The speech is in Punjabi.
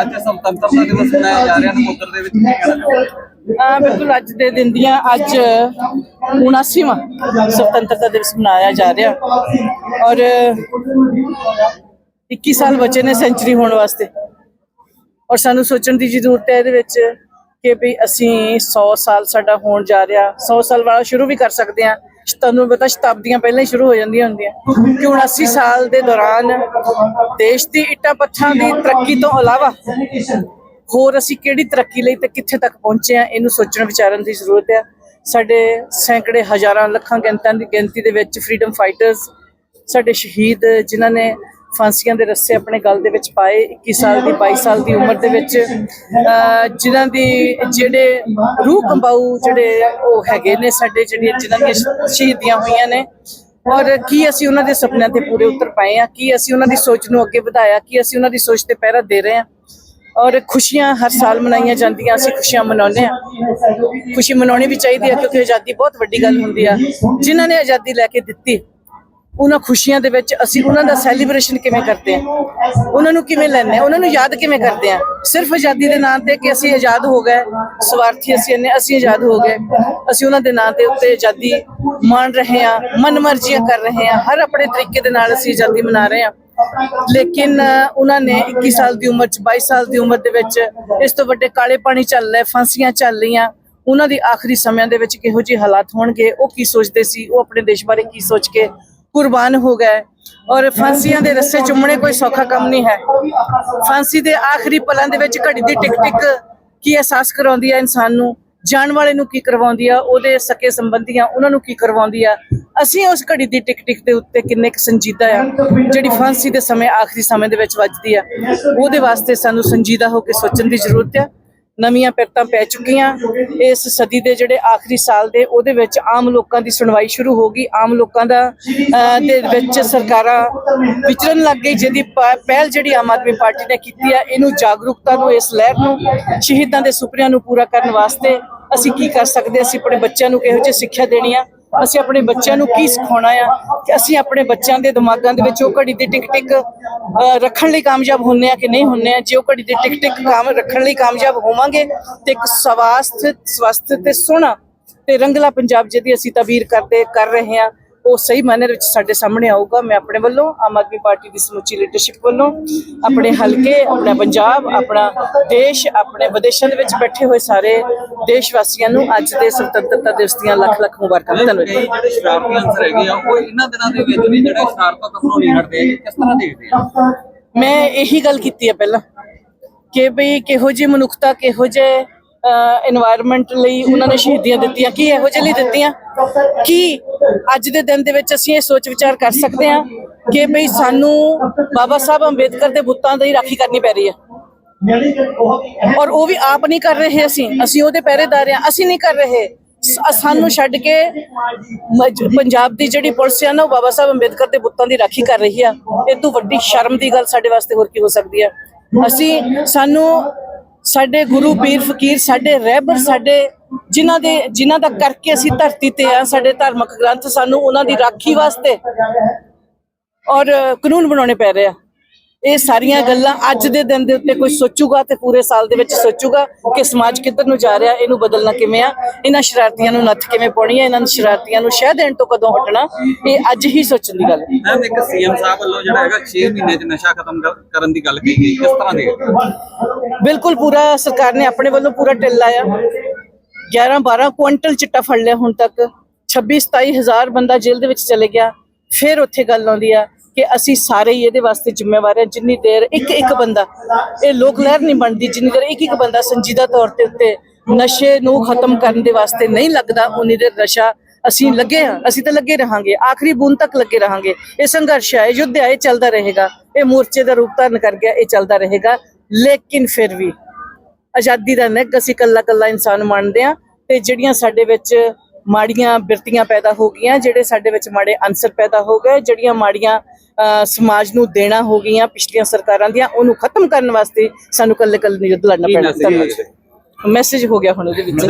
ਅੱਜ ਸੁਤੰਤਰਤਾ ਦਿਵਸ ਮਨਾਇਆ ਜਾ ਰਿਹਾ ਨਕੋਦਰ ਦੇ ਵਿੱਚ। ਆ ਬਿਲਕੁਲ ਅੱਜ ਦੇ ਦਿਨ ਦੀਆਂ ਅੱਜ 79ਵਾਂ ਸੁਤੰਤਰਤਾ ਦਿਵਸ ਮਨਾਇਆ ਜਾ ਰਿਹਾ। ਔਰ 21 ਸਾਲ ਬਚੇ ਨੇ ਸੈਂਚਰੀ ਹੋਣ ਵਾਸਤੇ। ਔਰ ਸਾਨੂੰ ਸੋਚਣ ਦੀ ਜ਼ਰੂਰਤ ਹੈ ਇਹਦੇ ਵਿੱਚ ਕਿ ਵੀ ਅਸੀਂ 100 ਸਾਲ ਸਾਡਾ ਹੋਣ ਜਾ ਰਿਹਾ 100 ਸਾਲ ਵਾਲਾ ਸ਼ੁਰੂ ਵੀ ਕਰ ਸਕਦੇ ਹਾਂ। ਤੁਹਾਨੂੰ ਪਤਾ ਸ਼ਤਾਬਦੀਆਂ ਪਹਿਲਾਂ ਹੀ ਸ਼ੁਰੂ ਹੋ ਜਾਂਦੀਆਂ ਹੁੰਦੀਆਂ। ਕਿ 79 ਸਾਲ ਦੇ ਦੌਰਾਨ ਦੇਸ਼ ਦੀ ਇੱਟਾਂ ਪੱਥਰਾਂ ਦੀ ਤਰੱਕੀ ਤੋਂ ਇਲਾਵਾ ਹੋਰ ਅਸੀਂ ਕਿਹੜੀ ਤਰੱਕੀ ਲਈ ਤੇ ਕਿੱਥੇ ਤੱਕ ਪਹੁੰਚੇ ਆ ਇਹਨੂੰ ਸੋਚਣ ਵਿਚਾਰਨ ਦੀ ਜ਼ਰੂਰਤ ਹੈ। ਸਾਡੇ ਸੈਂਕੜੇ ਹਜ਼ਾਰਾਂ ਲੱਖਾਂ ਗਿਣਤਾਂ ਦੀ ਗਿਣਤੀ ਦੇ ਵਿੱਚ ਫਰੀडम ਫਾਈਟਰਸ ਸਾਡੇ ਸ਼ਹੀਦ ਜਿਨ੍ਹਾਂ ਨੇ ਫਾਂਸੀਆਂ ਦੇ ਰੱਸੇ ਆਪਣੇ ਗਲ ਦੇ ਵਿੱਚ ਪਾਏ 21 ਸਾਲ ਦੀ 22 ਸਾਲ ਦੀ ਉਮਰ ਦੇ ਵਿੱਚ। ਅਹ ਜਿਨ੍ਹਾਂ ਦੀ ਜਿਹੜੇ ਰੂਹ ਕੰਬਾਊ ਜਿਹੜੇ ਉਹ ਹੈਗੇ ਨੇ ਸਾਡੇ, ਜਿਹੜੀਆਂ ਜਿਨ੍ਹਾਂ ਦੀਆਂ ਸ਼ਹੀਦੀਆਂ ਹੋਈਆਂ ਨੇ, ਔਰ ਕੀ ਅਸੀਂ ਉਹਨਾਂ ਦੇ ਸੁਪਨਿਆਂ ਤੇ ਪੂਰੇ ਉਤਰ ਪਾਏ ਆ ਕੀ ਅਸੀਂ ਉਹਨਾਂ ਦੀ ਸੋਚ ਨੂੰ ਅੱਗੇ ਵਧਾਇਆ, ਕੀ ਅਸੀਂ ਉਹਨਾਂ ਦੀ ਸੋਚ ਤੇ ਪਹਿਰਾ ਦੇ ਰਹੇ ਹਾਂ। ਔਰ ਖੁਸ਼ੀਆਂ ਹਰ ਸਾਲ ਮਨਾਈਆਂ ਜਾਂਦੀਆਂ, ਅਸੀਂ ਖੁਸ਼ੀਆਂ ਮਨਾਉਂਦੇ ਆ ਖੁਸ਼ੀ ਮਨਾਉਣੀ ਵੀ ਚਾਹੀਦੀ ਹੈ, ਕਿਉਂਕਿ ਆਜ਼ਾਦੀ ਬਹੁਤ ਵੱਡੀ ਗੱਲ ਹੁੰਦੀ ਆ। ਜਿਨ੍ਹਾਂ ਨੇ ਆਜ਼ਾਦੀ ਲੈ ਕੇ ਦਿੱਤੀ ਉਹਨਾਂ ਖੁਸ਼ੀਆਂ ਦੇ ਵਿੱਚ ਅਸੀਂ ਉਹਨਾਂ ਦਾ ਸੈਲੀਬ੍ਰੇਸ਼ਨ ਕਿਵੇਂ ਕਰਦੇ ਹਾਂ? ਉਹਨਾਂ ਨੂੰ ਕਿਵੇਂ ਲੈਂਦੇ ਹਾਂ? ਉਹਨਾਂ ਨੂੰ ਯਾਦ ਕਿਵੇਂ ਕਰਦੇ ਹਾਂ? ਸਿਰਫ ਆਜ਼ਾਦੀ ਦੇ ਨਾਂ ਤੇ ਕਿ ਅਸੀਂ ਆਜ਼ਾਦ ਹੋ ਗਏ, ਸਵਾਰਥੀ ਅਸੀਂ ਨੇ ਅਸੀਂ ਆਜ਼ਾਦ ਹੋ ਗਏ। ਅਸੀਂ ਉਹਨਾਂ ਦੇ ਨਾਂ ਤੇ ਉੱਤੇ ਆਜ਼ਾਦੀ ਮਾਣ ਰਹੇ ਆ ਮਨਮਰਜ਼ੀਆਂ ਕਰ ਰਹੇ ਆ ਹਰ ਆਪਣੇ ਤਰੀਕੇ ਦੇ ਨਾਲ ਅਸੀਂ ਆਜ਼ਾਦੀ ਮਨਾ ਰਹੇ ਹਾਂ। ਲੇਕਿਨ ਉਹਨਾਂ ਨੇ 21 ਸਾਲ ਦੀ ਉਮਰ ਚ 22 ਸਾਲ ਦੀ ਉਮਰ ਦੇ ਵਿੱਚ ਇਸ ਤੋਂ ਵੱਡੇ ਕਾਲੇ ਪਾਣੀ ਚੱਲ ਲਏ, ਫਾਂਸੀਆਂ ਚੱਲ ਰਹੀਆਂ ਉਹਨਾਂ ਦੀ ਆਖਰੀ ਸਮਿਆਂ ਦੇ ਵਿੱਚ ਕਿਹੋ ਜਿਹੇ ਹਾਲਾਤ ਹੋਣਗੇ, ਉਹ ਕੀ ਸੋਚਦੇ ਸੀ? ਉਹ ਆਪਣੇ ਦੇਸ਼ ਬਾਰੇ ਕੀ ਸੋਚ ਕੇ ਕੁਰਬਾਨ ਹੋ ਗਏ। ਔਰ ਫਾਂਸੀਆਂ ਦੇ ਰਸਤੇ ਚੁੰਮਣੇ ਕੋਈ ਸੌਖਾ ਕੰਮ ਨਹੀਂ ਹੈ। ਫਾਂਸੀ ਦੇ ਆਖਰੀ ਪਲਾਂ ਦੇ ਵਿੱਚ ਘੜੀ ਦੀ ਟਿਕ ਟਿਕ ਕੀ ਅਹਿਸਾਸ ਕਰਾਉਂਦੀ ਹੈ ਇਨਸਾਨ ਨੂੰ? ਜਾਣ ਵਾਲੇ ਨੂੰ ਕੀ ਕਰਵਾਉਂਦੀ ਆ? ਉਹਦੇ ਸਕੇ ਸੰਬੰਧੀਆਂ ਉਹਨਾਂ ਨੂੰ ਕੀ ਕਰਵਾਉਂਦੀ ਆ? ਅਸੀਂ ਉਸ ਘੜੀ ਦੀ ਟਿਕ ਟਿਕ ਦੇ ਉੱਤੇ ਕਿੰਨੇ ਕੁ ਸੰਜੀਦਾ ਆ? ਜਿਹੜੀ ਫਾਂਸੀ ਦੇ ਸਮੇਂ, ਆਖਰੀ ਸਮੇਂ ਦੇ ਵਿੱਚ ਵੱਜਦੀ ਆ, ਉਹਦੇ ਵਾਸਤੇ ਸਾਨੂੰ ਸੰਜੀਦਾ ਹੋ ਕੇ ਸੋਚਣ ਦੀ ਜ਼ਰੂਰਤ ਆ। ਨਵੀਆਂ ਪਿਰਤਾਂ ਪੈ ਚੁੱਕੀਆਂ। ਇਸ ਸਦੀ ਦੇ ਜਿਹੜੇ ਆਖਰੀ ਸਾਲ ਦੇ, ਉਹਦੇ ਵਿੱਚ ਆਮ ਲੋਕਾਂ ਦੀ ਸੁਣਵਾਈ ਸ਼ੁਰੂ ਹੋ ਗਈ। ਆਮ ਲੋਕਾਂ ਦਾ ਦੇ ਵਿੱਚ ਸਰਕਾਰਾਂ ਵਿਚਰਨ ਲੱਗ ਗਈ, ਜਿਹਦੀ ਪ- ਪਹਿਲ ਜਿਹੜੀ ਆਮ ਆਦਮੀ ਪਾਰਟੀ ਨੇ ਕੀਤੀ ਆ, ਇਹਨੂੰ ਜਾਗਰੂਕਤਾ ਨੂੰ, ਇਸ ਲਹਿਰ ਨੂੰ, ਸ਼ਹੀਦਾਂ ਦੇ ਸੁਪਨਿਆਂ ਨੂੰ ਪੂਰਾ ਕਰਨ ਵਾਸਤੇ ਅਸੀਂ ਕੀ ਕਰ ਸਕਦੇ ਅਸੀਂ ਆਪਣੇ ਬੱਚਿਆਂ ਨੂੰ ਕਿਹੋ ਜਿਹੀ ਸਿੱਖਿਆ ਦੇਣੀ ਆ? ਅਸੀਂ ਆਪਣੇ ਬੱਚਿਆਂ ਨੂੰ ਕੀ ਸਿਖਾਉਣਾ ਆ ਕਿ ਅਸੀਂ ਆਪਣੇ ਬੱਚਿਆਂ ਦੇ ਦਿਮਾਗਾਂ ਦੇ ਵਿੱਚ ਉਹ ਘੜੀ ਦੀ ਟਿਕ ਟਿਕ ਅਹ, ਰੱਖਣ ਲਈ ਕਾਮਯਾਬ ਹੁੰਨੇ ਆ ਕਿ ਨਹੀਂ ਹੁੰਨੇ ਆ? ਜੇ ਉਹ ਘੜੀ ਦੀ ਟਿਕ ਟਿਕ ਕਾਮ ਰੱਖਣ ਲਈ ਕਾਮਯਾਬ ਹੋਵਾਂਗੇ ਤੇ ਇੱਕ ਸਵਾਸਥ ਸਵਸਥ ਤੇ ਸੋਹਣਾ ਤੇ ਰੰਗਲਾ ਪੰਜਾਬ ਜਿਹਦੀ ਅਸੀਂ ਤਬੀਰ ਕਰਦੇ ਕਰ ਰਹੇ ਹਾਂ। ਉਹ ਸਹੀ ਮਾਇਨੇ ਵਿੱਚ ਸਾਡੇ ਸਾਹਮਣੇ ਆਊਗਾ। ਮੈਂ ਆਪਣੇ ਵੱਲੋਂ ਆਮ ਆਦਮੀ ਪਾਰਟੀ ਦੀ ਸਮੁੱਚੀ ਲੀਡਰਸ਼ਿਪ ਵੱਲੋਂ ਆਪਣੇ ਹਲਕੇ ਆਪਣਾ ਪੰਜਾਬ ਆਪਣਾ ਦੇਸ਼ ਆਪਣੇ ਵਿਦੇਸ਼ਾਂ ਦੇ ਵਿੱਚ ਬੈਠੇ ਹੋਏ ਸਾਰੇ ਦੇਸ਼ ਵਾਸੀਆਂ ਨੂੰ ਅੱਜ ਦੇ ਸੁਤੰਤਰਤਾ ਦਿਵਸ ਦੀਆਂ ਲੱਖ ਲੱਖ ਮੁਬਾਰਕਾਂ। ਧੰਨਵਾਦ। ਜਿਹੜੇ ਮੈਂ ਇਹੀ ਗੱਲ ਕੀਤੀ ਹੈ ਪਹਿਲਾਂ ਕਿ ਬਈ ਕਿਹੋ ਜਿਹੀ ਮਨੁੱਖਤਾ ਕਿਹੋ ਜੇ এনवायरमेंट ਲਈ ਉਹਨਾਂ ਨੇ ਸ਼ਹੀਦੀਆਂ ਦਿੱਤੀਆਂ ਕੀ ਇਹੋ ਜਿਹੇ ਲਈ ਦਿੱਤੀਆਂ? ਕੀ ਅੱਜ ਦੇ ਦਿਨ ਦੇ ਵਿੱਚ ਅਸੀਂ ਇਹ ਸੋਚ ਵਿਚਾਰ ਕਰ ਸਕਦੇ ਹਾਂ ਕਿ ਭਈ ਸਾਨੂੰ ਬਾਬਾ ਸਾਹਿਬ ਅੰਬੇਦਕਰ ਦੇ ਬੁੱਤਾਂ ਦੀ ਰਾਖੀ ਕਰਨੀ ਪੈ ਰਹੀ ਹੈ। ਔਰ ਉਹ ਵੀ ਆਪ ਨਹੀਂ ਕਰ ਰਹੇ ਅਸੀਂ ਅਸੀਂ ਉਹਦੇ ਪਹਿਰੇਦਾਰ ਆ ਅਸੀਂ ਨਹੀਂ ਕਰ ਰਹੇ। ਸਾਨੂੰ ਛੱਡ ਕੇ ਪੰਜਾਬ ਦੀ ਜਿਹੜੀ ਪੁਲਿਸ ਆ ਨਾ, ਉਹ ਬਾਬਾ ਸਾਹਿਬ ਅੰਬੇਦਕਰ ਦੇ ਬੁੱਤਾਂ ਦੀ ਰਾਖੀ ਕਰ ਰਹੀ ਆ। ਇਹ ਤੋਂ ਵੱਡੀ ਸ਼ਰਮ ਦੀ ਗੱਲ ਸਾਡੇ ਵਾਸਤੇ ਹੋਰ ਕੀ ਹੋ ਸਕਦੀ ਆ। ਅਸੀਂ, ਸਾਨੂੰ ਸਾਡੇ ਗੁਰੂ ਪੀਰ ਫਕੀਰ, ਸਾਡੇ ਰਹਿਬਰ, ਸਾਡੇ ਜਿਨ੍ਹਾਂ ਦੇ ਜਿਨ੍ਹਾਂ ਦਾ ਕਰਕੇ ਅਸੀਂ ਧਰਤੀ ਤੇ ਆ ਸਾਡੇ ਧਾਰਮਿਕ ਗ੍ਰੰਥ ਸਾਨੂੰ ਉਹਨਾਂ ਦੀ ਰਾਖੀ ਵਾਸਤੇ ਔਰ ਕਾਨੂੰਨ ਬਣਾਉਣੇ ਪੈ ਰਹੇ ਆ। ਇਹ ਸਾਰੀਆਂ ਗੱਲਾਂ ਅੱਜ ਦੇ ਦਿਨ ਦੇ ਉੱਤੇ ਕੋਈ ਸੋਚੂਗਾ ਤੇ ਪੂਰੇ ਸਾਲ ਦੇ ਵਿੱਚ ਸੋਚੂਗਾ ਕਿ ਸਮਾਜ ਕਿੱਧਰ ਨੂੰ ਜਾ ਰਿਹਾ ਇਹਨੂੰ ਬਦਲਣਾ ਕਿਵੇਂ ਆ ਇਹਨਾਂ ਸ਼ਰਾਰਤੀਆਂ ਨੂੰ ਨੱਥ ਕਿਵੇਂ ਪਾਉਣੀ ਹੈ ਇਹਨਾਂ ਸ਼ਰਾਰਤੀਆਂ ਨੂੰ ਸ਼ਹਿ ਦੇਣ ਤੋਂ ਕਦੋਂ ਹਟਣਾ ਇਹ ਅੱਜ ਹੀ ਸੋਚਣ ਦੀ ਗੱਲ ਹੈ। ਮੈਮ ਇੱਕ ਸੀਐਮ ਸਾਹਿਬ ਵੱਲੋਂ ਜਿਹੜਾ ਹੈਗਾ 6 ਮਹੀਨੇ 'ਚ ਨਸ਼ਾ ਖਤਮ ਕਰ- ਕਰਨ ਦੀ ਗੱਲ ਕਹੀ ਗਈ ਕਿਸ ਤਰ੍ਹਾਂ ਹੋ? ਬਿਲਕੁਲ ਪੂਰਾ ਸਰਕਾਰ ਨੇ ਆਪਣੇ ਵੱਲੋਂ ਪੂਰਾ ਢਿੱਲ ਲਾਇਆ। 11 12 ਕੁਇੰਟਲ ਚਿੱਟਾ ਫੜ ਲਿਆ ਹੁਣ ਤੱਕ। 26 27 ਹਜ਼ਾਰ ਬੰਦਾ ਜੇਲ੍ਹ ਦੇ ਵਿੱਚ ਚਲੇ ਗਿਆ। ਫਿਰ ਉੱਥੇ ਗੱਲ ਆਉਂਦੀ ਆ ਕਿ ਅਸੀਂ ਸਾਰੇ ਹੀ ਇਹਦੇ ਵਾਸਤੇ ਜ਼ਿੰਮੇਵਾਰ ਹਾਂ, ਜਿੰਨੀ ਦੇਰ ਇੱਕ ਇੱਕ ਬੰਦਾ, ਇਹ ਲੋਕ ਲਹਿਰ ਨਹੀਂ ਬਣਦੀ, ਜਿੰਨੀ ਦੇਰ ਇੱਕ ਇੱਕ ਬੰਦਾ ਸੰਜੀਦਾ ਤੌਰ ਤੇ ਉੱਤੇ ਨਸ਼ੇ ਨੂੰ ਖਤਮ ਕਰਨ ਦੇ ਵਾਸਤੇ ਨਹੀਂ ਲੱਗਦਾ, ਉਨੀ ਦੇਰ ਨਸ਼ਾ ਅਸੀਂ ਲੱਗੇ ਹਾਂ, ਅਸੀਂ ਤਾਂ ਲੱਗੇ ਰਹਾਂਗੇ, ਆਖਰੀ ਬੂੰਦ ਤੱਕ ਲੱਗੇ ਰਹਾਂਗੇ। ਇਹ ਸੰਘਰਸ਼ ਹੈ, ਇਹ ਯੁੱਧ ਹੈ, ਇਹ ਚੱਲਦਾ ਰਹੇਗਾ। ਇਹ ਮੋਰਚੇ ਦਾ ਰੂਪ ਧਾਰਨ ਕਰ ਗਿਆ, ਇਹ ਚੱਲਦਾ ਰਹੇਗਾ। ਲੇਕਿਨ ਫਿਰ ਵੀ ਆਜ਼ਾਦੀ ਦਾ ਨਿੱਘ ਅਸੀਂ ਕੱਲਾ ਕੱਲਾ ਇਨਸਾਨ ਮੰਨਦੇ ਆ ਤੇ ਜਿਹੜੀਆਂ ਸਾਡੇ ਵਿੱਚ ਮਾੜੀਆਂ ਬਿਰਤੀਆਂ ਪੈਦਾ ਹੋ ਗਈਆਂ ਜਿਹੜੇ ਸਾਡੇ ਵਿੱਚ ਮਾੜੇ ਅੰਸਰ ਪੈਦਾ ਹੋ ਗਏ ਜਿਹੜੀਆਂ ਮਾੜੀਆਂ ਸਮਾਜ ਨੂੰ ਦੇਣਾ ਹੋ ਗਈਆਂ ਪਿਛਲੀਆਂ ਸਰਕਾਰਾਂ ਦੀਆਂ ਉਹਨੂੰ ਖਤਮ ਕਰਨ ਵਾਸਤੇ ਸਾਨੂੰ ਕੱਲੇ ਕੱਲੇ ਯੁੱਧ ਲੜਨਾ ਪੈਣਾ। ਮੈਸੇਜ ਹੋ ਗਿਆ ਹੁਣ ਉਹਦੇ ਵਿੱਚ।